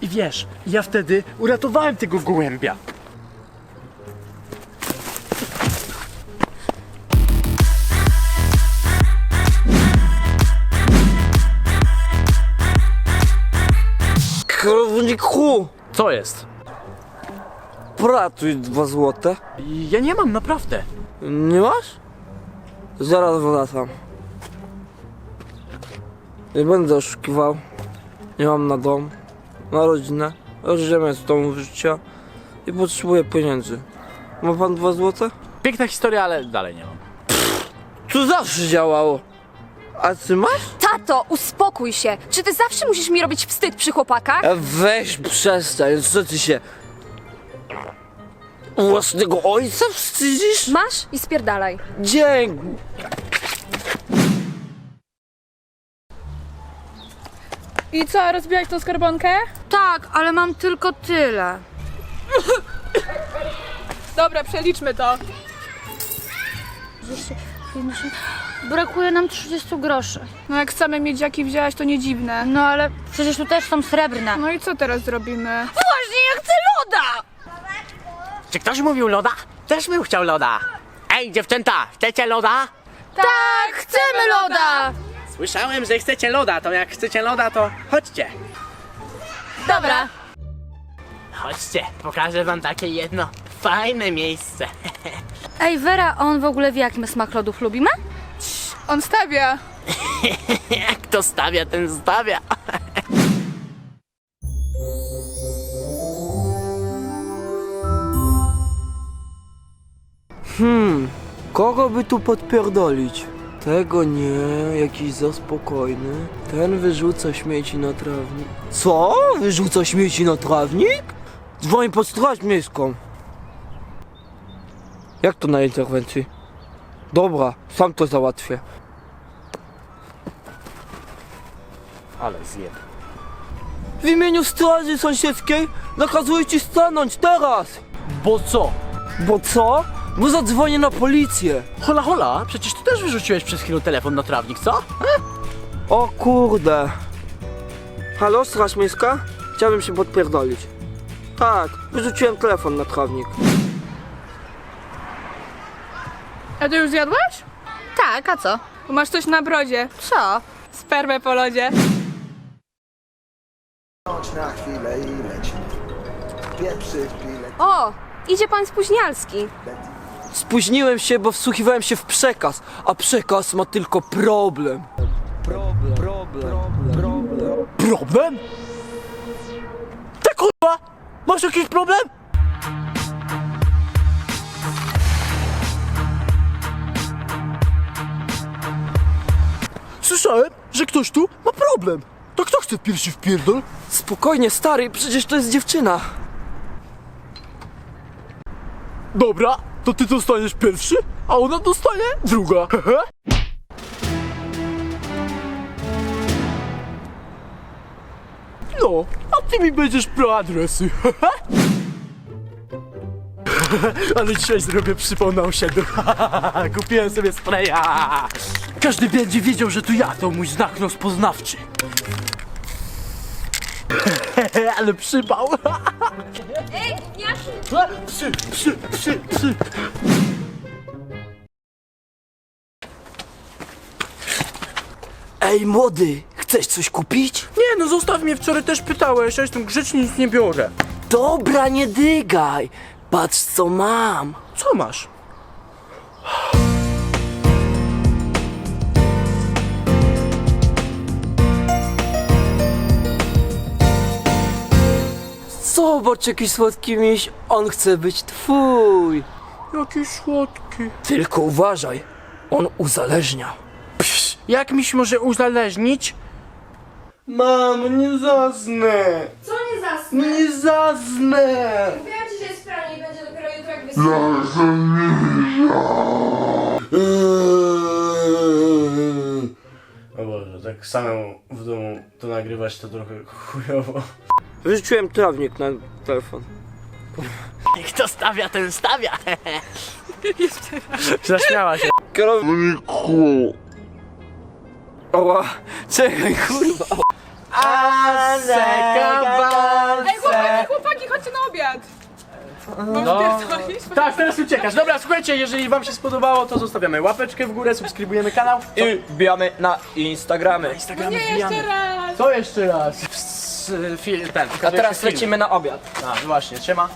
I wiesz, ja wtedy uratowałem tego gołębia. Kierowniku, Co jest? pratuj dwa złote. Ja nie mam, naprawdę. Nie masz? Zaraz wracam. Nie będę oszukiwał. Nie mam na dom, na rodzinę. Rozdzielę z domu życia i potrzebuję pieniędzy. Ma pan dwa złote? Piękna historia, ale dalej nie mam. To zawsze działało. A ty masz? Tato, uspokój się. Czy ty zawsze musisz mi robić wstyd przy chłopakach? E, Weź przestań, co ty się... Własnego ojca wstydzisz? Masz i spierdalaj. Dzięki. I co, rozbiłaś tą skarbonkę? Tak, ale mam tylko tyle. Dobra, przeliczmy to. Brakuje nam 30 groszy. No jak same miedziaki wzięłaś, to nie dziwne. No ale przecież tu też są srebrne. No i co teraz zrobimy? Właśnie, ja chcę loda! Czy ktoś mówił loda? Też bym chciał loda. Ej, dziewczęta, chcecie loda? Tak, chcemy loda! Słyszałem, że chcecie loda, to jak chcecie loda, to chodźcie. Dobra. Chodźcie, pokażę wam takie jedno fajne miejsce. Ej, Wera, a on w ogóle wie, jaki my smak lodów lubimy? On stawia. Jak to stawia, ten stawia. Hmm, kogo by tu podpierdolić? Tego nie, jakiś za spokojny. Ten wyrzuca śmieci na trawnik. Co? Wyrzuca śmieci na trawnik? Dzwoń pod straż miejską. Jak to na interwencji? Dobra, sam to załatwię. Ale zjeb. W imieniu straży sąsiedzkiej nakazuję ci stanąć teraz! Bo co? Bo co? Bo zadzwonię na policję. Hola, hola, przecież ty też wyrzuciłeś przez chwilę telefon na trawnik, co? O kurde. Halo, straż miejska? Chciałbym się podpierdolić. Tak, wyrzuciłem telefon na trawnik. A ty już zjadłaś? Tak, a co? Bo masz coś na brodzie. Co? Spermę po lodzie. Noc na chwilę i leci. Pieprzy w pile. O, idzie pan spóźnialski. Spóźniłem się, bo wsłuchiwałem się w przekaz, a przekaz ma tylko problem. Problem, problem, problem. Problem? Kurwa! Masz jakiś problem? Słyszałem, że ktoś tu ma problem. To kto chce pierwszy wpierdol? Spokojnie, stary, przecież to jest dziewczyna. Dobra, to ty dostaniesz pierwszy, a ona dostanie druga. No, a ty mi będziesz brał adresy. Ale dzisiaj zrobię przypał na osiedlu. Kupiłem sobie spraya. Każdy będzie wiedział, że to ja, to mój znak rozpoznawczy. Ale przypał. Ej, Jasiu! Psy, psy, psy, psy. Ej, młody, chcesz coś kupić? Nie no, zostaw mnie, wczoraj też pytałeś, ja jestem grzeczny, nic nie biorę. Dobra, nie dygaj. Patrz, co mam. Co masz? Zobacz, jaki słodki miś. On chce być twój. Jaki słodki. Tylko uważaj, on uzależnia. Psz, jak mi się może uzależnić? Mam, nie zasnę. Co nie zasnę? Nie zasnę. Mówiłam ci, że jest pranie i będzie dopiero jutro jak O Boże, tak samemu w domu to nagrywać to trochę chujowo. Wyrzuciłem trawnik na telefon. Kto stawia, ten stawia. Zaśmiała się. Kierowniku. No Oła, czekaj kurwa. Ej, chłopaki, chłopaki, chodźcie na obiad! No. Tak, teraz uciekasz. Dobra, słuchajcie, jeżeli wam się spodobało, to zostawiamy łapeczkę w górę, subskrybujemy kanał. I wbijamy na Instagramy. Instagramy no Nie, jeszcze raz! To jeszcze raz. A teraz lecimy na obiad. A, właśnie, trzyma.